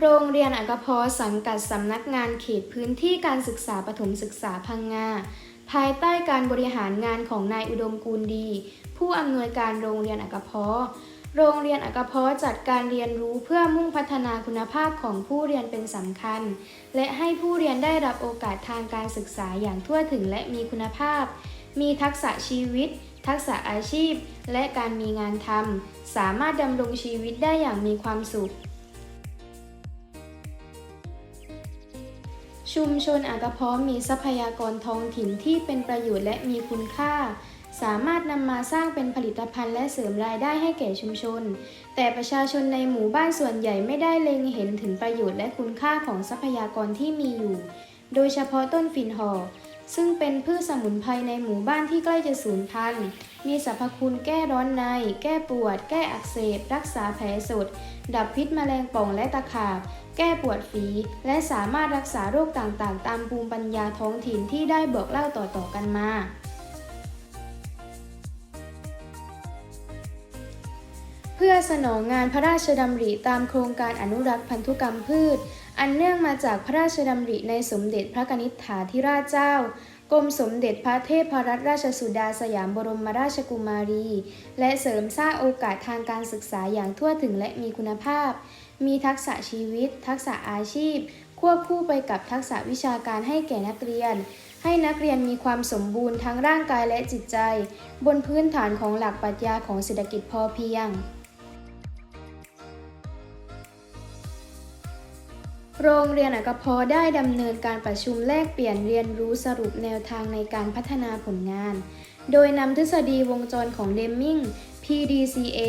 โรงเรียนอักพอสังกัดสำนักงานเขตพื้นที่การศึกษาปฐมศึกษาพังงา ภายใต้การบริหารงานของนายอุดมกูลดี ผู้อำนวยการโรงเรียนอักพอโรงเรียนอักพอจัดการเรียนรู้เพื่อมุ่งพัฒนาคุณภาพของผู้เรียนเป็นสำคัญ และให้ผู้เรียนได้รับโอกาสทางการศึกษาอย่างทั่วถึงและมีคุณภาพ มีทักษะชีวิต ทักษะอาชีพ และการมีงานทำสามารถดำรงชีวิตได้อย่างมีความสุข ชุมชนอากาพร้อมมีทรัพยากรท้องถิ่นที่เป็นประโยชน์และมีคุณค่า สามารถนำมาสร้างเป็นผลิตภัณฑ์และเสริมรายได้ให้แก่ชุมชน แต่ประชาชนในหมู่บ้านส่วนใหญ่ไม่ได้เล็งเห็นถึงประโยชน์และคุณค่าของทรัพยากรที่มีอยู่ โดยเฉพาะต้นฝิ่นหอ ซึ่งเป็นพืชสมุนไพรในหมู่บ้านที่ใกล้จะสูญพันธุ์ มีสรรพคุณแก้ร้อนใน แก้ปวด แก้อักเสบ รักษาแผลสด ดับพิษแมลงป่องและตะขาบ แก้ปวดฝี และสามารถรักษาโรคต่างๆ ตามภูมิปัญญาท้องถิ่นที่ได้บอกเล่าต่อๆกันมาเพื่อสนองงานพระราชดำริตามโครงการอนุรักษ์พันธุกรรมพืช อันเนื่องมาจากพระราชดำริในสมเด็จพระกนิษฐาธิราชเจ้ากรมสมเด็จพระเทพรัตนราชสุดาสยามบรมราชกุมารี และเสริมสร้างโอกาสทางการศึกษาอย่างทั่วถึงและมีคุณภาพ มีทักษะชีวิต ทักษะอาชีพ ควบคู่ไปกับทักษะวิชาการให้แก่นักเรียน ให้นักเรียนมีความสมบูรณ์ทั้งร่างกายและจิตใจ บนพื้นฐานของหลักปรัชญาของเศรษฐกิจพอเพียง โรงเรียนอักพอได้ดำเนินการประชุมแลกเปลี่ยนเรียนรู้สรุปแนวทางในการพัฒนาผลงาน โดยนำทฤษฎีวงจรของเดมมิง PDCA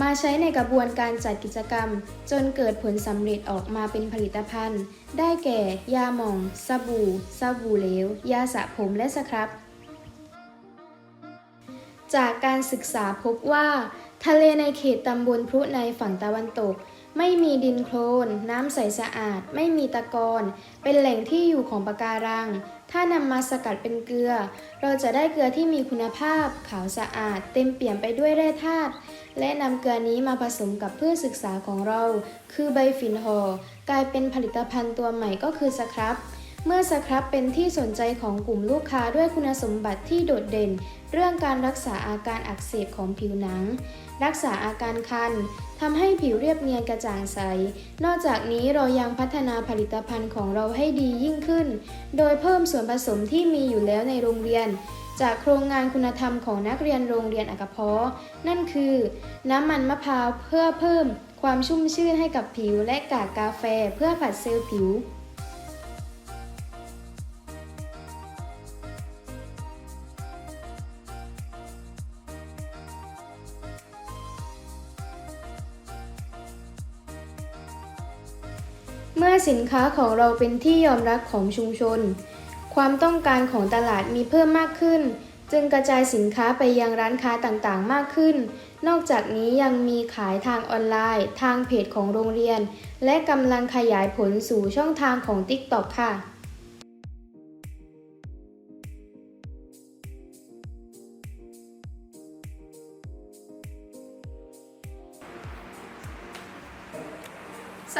มาใช้ในกระบวนการจัดกิจกรรม จนเกิดผลสำเร็จออกมาเป็นผลิตภัณฑ์ ได้แก่ ยาหม่อง สบู่ สบู่เหลว ยาสระผมและสครับ จากการศึกษาพบว่า ทะเลในเขตตำบลพรุในฝั่งตะวันตก ไม่มีดินโคลน น้ำใสสะอาด ไม่มีตะกอน เป็นแหล่งที่อยู่ของปะการัง ถ้านำมาสกัดเป็นเกลือ เราจะได้เกลือที่มีคุณภาพ ขาวสะอาด เต็มเปี่ยมไปด้วยแร่ธาตุ และนำเกลือนี้มาผสมกับพืชศึกษาของเรา คือใบฝิ่นหอกลายเป็นผลิตภัณฑ์ตัวใหม่ก็คือสครับ เมื่อสครับเป็นที่สนใจของกลุ่มลูกค้าด้วยคุณสมบัติที่โดดเด่น เรื่องการรักษาอาการอักเสบของผิวหนัง รักษาอาการคันทำให้ผิวเรียบเนียนกระจ่างใส นอกจากนี้เรายังพัฒนาผลิตภัณฑ์ของเราให้ดียิ่งขึ้น โดยเพิ่มส่วนผสมที่มีอยู่แล้วในโรงเรียน จากโครงงานคุณธรรมของนักเรียนโรงเรียนอักพอนั่นคือ น้ำมันมะพร้าวเพื่อเพิ่ม ความชุ่มชื่นให้กับผิวและกากกาแฟเพื่อผัดเซลล์ผิว เมื่อสินค้าของเราเป็นที่ยอมรับของชุมชน ความต้องการของตลาดมีเพิ่มมากขึ้น จึงกระจายสินค้าไปยังร้านค้าต่างๆ มากขึ้น นอกจากนี้ยังมีขายทางออนไลน์ ทางเพจของโรงเรียน และกำลังขยายผลสู่ช่องทางของ TikTok ค่ะ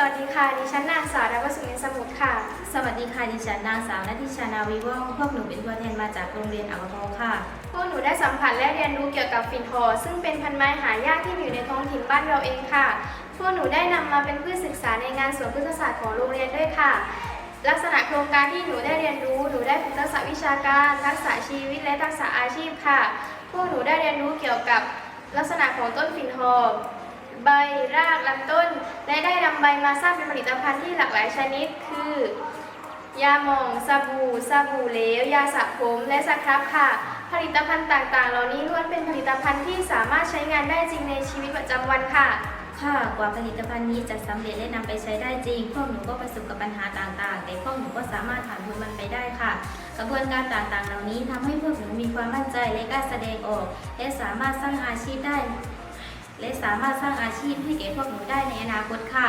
วัสดีค่ะ ดิฉันนางสาวดาวสุนินสมุทรค่ะ สวัสดีค่ะ ดิฉันนางสาวนัทธิชานาวิว่อง พวกหนูเป็นตัวแทนมาจากโรงเรียนอักพอค่ะ พวกหนูได้สัมผัสและเรียนรู้เกี่ยวกับฝิ่นทอซึ่งเป็นพันไม้หายากที่มีอยู่ในท้องถิ่นบ้านเราเองค่ะ พวกหนูได้นำมาเป็นพืชศึกษาในงานสวนพฤกษศาสตร์ของโรงเรียนด้วยค่ะ ลักษณะโครงการที่หนูได้เรียนรู้ หนูได้ฝึกทักษะวิชาการ ทักษะชีวิต และทักษะอาชีพค่ะ พวกหนูได้เรียนรู้เกี่ยวกับลักษณะของต้นฝิ่นทอง ใบรากลำต้น และได้นำใบมาสร้างเป็นผลิตภัณฑ์ที่หลากหลายชนิด คือยาหม่องสบู่สบู่เหลวยาสระผมและสครับค่ะ ผลิตภัณฑ์ต่างๆ เหล่านี้ล้วนเป็นผลิตภัณฑ์ที่สามารถใช้งานได้จริงในชีวิตประจำวันค่ะ ค่ะกว่าผลิตภัณฑ์นี้จะสำเร็จและนำไปใช้ได้จริง พวกหนูก็ประสบกับปัญหาต่างๆ แต่พวกหนูก็สามารถผ่านพ้นมันไปได้ค่ะ กระบวนการต่างๆ เหล่านี้ทำให้พวกหนูมีความมั่นใจและกล้าแสดงออก และสามารถสร้างอาชีพได้ และสามารถสร้างอาชีพให้แก่พวกหนูได้ในอนาคตค่ะ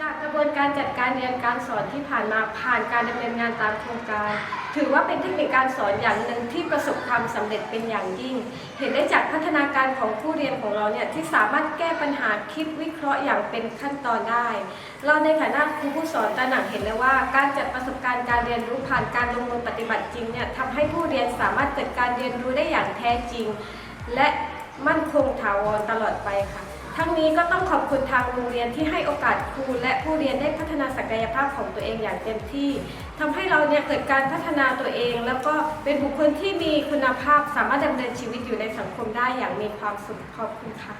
จากกระบวนการจัดการเรียนการสอนที่ผ่านมาผ่านการดำเนินงานตามโครงการ ถือว่าเป็นเทคนิคการสอนอย่างหนึ่งที่ประสบความสำเร็จเป็นอย่างยิ่ง เห็นได้จากพัฒนาการของผู้เรียนของเราเนี่ยที่สามารถแก้ปัญหาคิดวิเคราะห์อย่างเป็นขั้นตอนได้ เราในฐานะครูผู้สอนตระหนักเห็นเลยว่า การจัดประสบการณ์การเรียนรู้ผ่านการลงมือปฏิบัติจริงเนี่ยทำให้ผู้เรียนสามารถเกิดการเรียนรู้ได้อย่างแท้จริง และ มั่นคงถาวรตลอดไปค่ะ ทั้งนี้ก็ต้องขอบคุณทางโรงเรียนที่ให้โอกาสครูและผู้เรียนได้พัฒนาศักยภาพของตัวเองอย่างเต็มที่ทำให้เราเนี่ยเกิดการพัฒนาตัวเอง แล้วก็เป็นบุคคลที่มีคุณภาพสามารถดำเนินชีวิตอยู่ในสังคมได้อย่างมีความสุขขอบคุณค่ะ